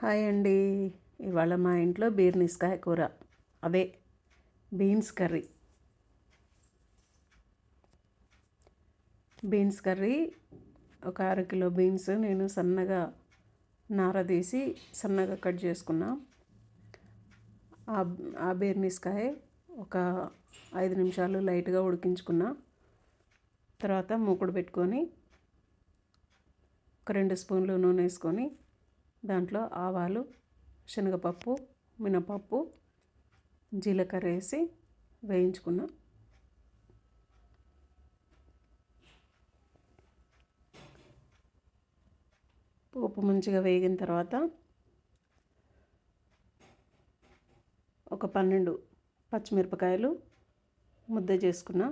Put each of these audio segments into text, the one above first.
Hi అండి. ఇవాళ మా ఇంట్లో బీర్నిస్కాయ కూర. అదే బీన్స్ కర్రీ. బీన్స్ కర్రీ ఒక అర కిలో బీన్స్ నేను సన్నగా నార తీసి సన్నగా కట్ చేసుకున్నా. ఆ బీర్నిస్కాయ ఒక ఐదు నిమిషాలు లైట్గా ఉడికించుకున్నా. తర్వాత మూకుడు పెట్టుకొని ఒక రెండు స్పూన్లు నూనె వేసుకొని దాంట్లో ఆవాలు శనగపప్పు మినపప్పు జీలకర్ర వేసి వేయించుకున్నా. పోపు మంచిగా వేగిన తర్వాత ఒక పన్నెండు పచ్చిమిరపకాయలు ముద్ద చేసుకున్న.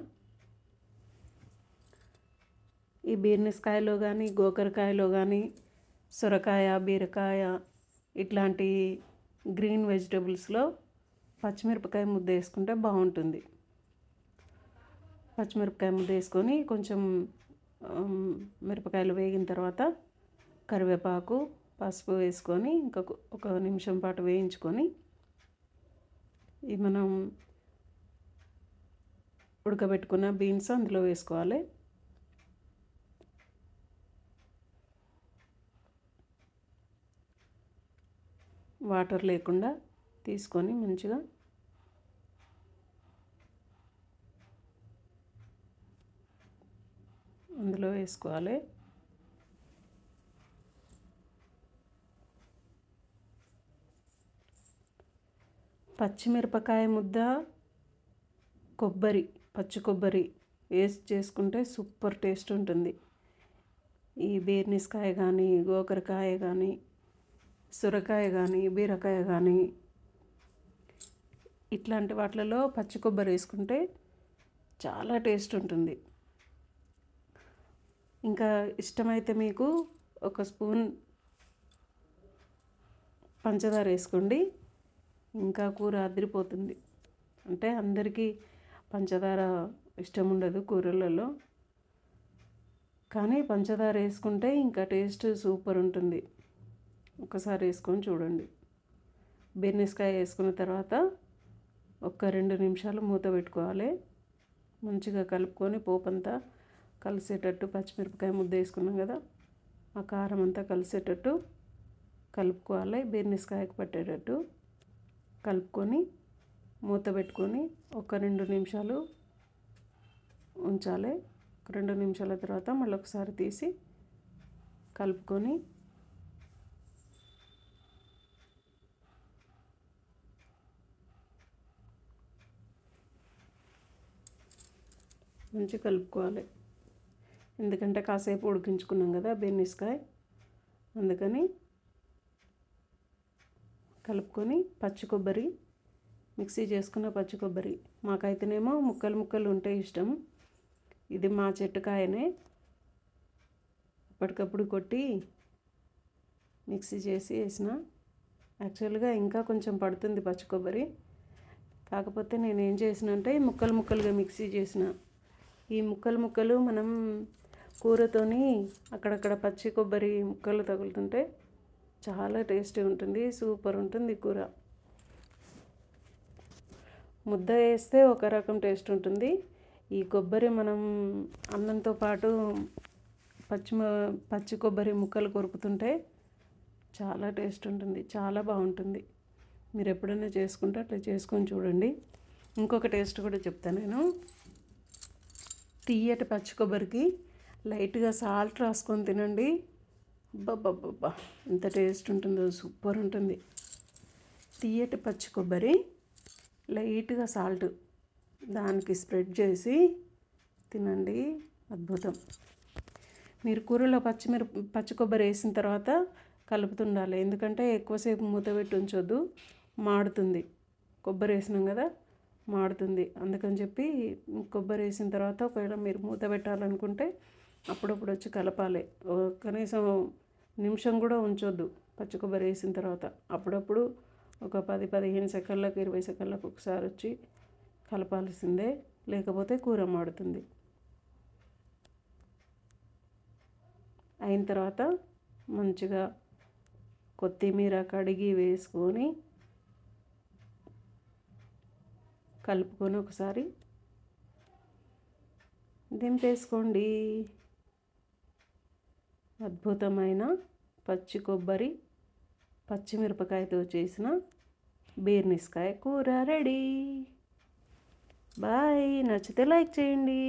ఈ బీర్నిస్కాయలో కానీ గోకరకాయలో కానీ సొరకాయ బీరకాయ ఇట్లాంటి గ్రీన్ వెజిటబుల్స్లో పచ్చిమిరపకాయ ముద్ద వేసుకుంటే బాగుంటుంది. పచ్చిమిరపకాయ ముద్ద వేసుకొని కొంచెం మిరపకాయలు వేగిన తర్వాత కరివేపాకు పసుపు వేసుకొని ఇంకొక ఒక నిమిషం పాటు వేయించుకొని ఈ మనం ఉడకబెట్టుకున్న బీన్స్ అందులో వేసుకోవాలి. వాటర్ లేకుండా తీసుకొని మంచిగా అందులో వేసుకోవాలి. పచ్చిమిరపకాయ ముద్ద కొబ్బరి పచ్చి కొబ్బరి వేసి చేసుకుంటే సూపర్ టేస్ట్ ఉంటుంది. ఈ బీర్నిస్కాయ కానీ గోకరకాయ కానీ సొరకాయ కానీ బీరకాయ కానీ ఇట్లాంటి వాటిలలో పచ్చి కొబ్బరి వేసుకుంటే చాలా టేస్ట్ ఉంటుంది. ఇంకా ఇష్టమైతే మీకు ఒక స్పూన్ పంచదార వేసుకోండి. ఇంకా కూర అదిరిపోతుంది. అంటే అందరికీ పంచదార ఇష్టం ఉండదు కూరలలో. కానీ పంచదార వేసుకుంటే ఇంకా టేస్ట్ సూపర్ ఉంటుంది. ఒకసారి వేసుకొని చూడండి. బెర్నిస్కాయ వేసుకున్న తర్వాత ఒక రెండు నిమిషాలు మూత పెట్టుకోవాలి. మంచిగా కలుపుకొని పోపు అంతా కలిసేటట్టు పచ్చిమిరపకాయ ముద్ద వేసుకున్నాం కదా ఆ కారం అంతా కలిసేటట్టు కలుపుకోవాలి. బెర్నిస్కాయకు పట్టేటట్టు కలుపుకొని మూత పెట్టుకొని ఒక రెండు నిమిషాలు ఉంచాలి. రెండు నిమిషాల తర్వాత మళ్ళీ ఒకసారి తీసి కలుపుకొని మంచి కలుపుకోవాలి. ఎందుకంటే కాసేపు ఉడికించుకున్నాం కదా బెన్నిస్కాయ అందుకని కలుపుకొని పచ్చి కొబ్బరి మిక్సీ చేసుకున్న పచ్చి కొబ్బరి. మాకైతేనేమో ముక్కలు ముక్కలు ఉంటే ఇష్టం. ఇది మా చెట్టుకాయనే. అప్పటికప్పుడు కొట్టి మిక్సీ చేసి వేసిన. యాక్చువల్గా ఇంకా కొంచెం పడుతుంది పచ్చి కొబ్బరి. కాకపోతే నేను ఏం చేసినంటే ముక్కలు ముక్కలుగా మిక్సీ చేసిన. ఈ ముక్కలు ముక్కలు మనం కూరతోని అక్కడక్కడ పచ్చి కొబ్బరి ముక్కలు తగులుతుంటే చాలా టేస్టీ ఉంటుంది సూపర్ ఉంటుంది కూర. ముద్ద వేస్తే ఒక రకం టేస్ట్ ఉంటుంది. ఈ కొబ్బరి మనం అన్నంతో పాటు పచ్చి పచ్చి కొబ్బరి ముక్కలు కొరుకుతుంటే చాలా టేస్ట్ ఉంటుంది చాలా బాగుంటుంది. మీరు ఎప్పుడైనా చేసుకుంటే అట్లా చేసుకొని చూడండి. ఇంకొక టేస్ట్ కూడా చెప్తాను నేను. తీయటి పచ్చి కొబ్బరికి లైట్గా సాల్ట్ రాసుకొని తినండి. అబ్బబ్బబ్బబ్బా! ఎంత టేస్ట్ ఉంటుందో సూపర్ ఉంటుంది. తీయటి పచ్చి కొబ్బరి లైట్గా సాల్ట్ దానికి స్ప్రెడ్ చేసి తినండి. అద్భుతం! మీరు కూరలో పచ్చిమిర పచ్చి కొబ్బరి వేసిన తర్వాత కలుపుతుండాలి. ఎందుకంటే ఎక్కువసేపు మూత పెట్టి ఉంచొద్దు మాడుతుంది. కొబ్బరి వేసినాం కదా మాడుతుంది. అందుకని చెప్పి కొబ్బరి వేసిన తర్వాత ఒకవేళ మీరు మూత పెట్టాలనుకుంటే అప్పుడప్పుడు వచ్చి కలపాలి. కనీసం నిమిషం కూడా ఉంచొద్దు పచ్చి కొబ్బరి వేసిన తర్వాత. అప్పుడప్పుడు ఒక పది పదిహేను సెకండ్లకు ఇరవై సెకండ్లకు ఒకసారి వచ్చి కలపాల్సిందే. లేకపోతే కూర మాడుతుంది. అయిన తర్వాత మంచిగా కొత్తిమీర కడిగి వేసుకొని కలుపుకొని ఒకసారి దింపేసుకోండి. అద్భుతమైన పచ్చి కొబ్బరి పచ్చిమిరపకాయతో చేసిన బీర్నిస్కాయ కూర రెడీ. బాయ్. నచ్చితే లైక్ చేయండి.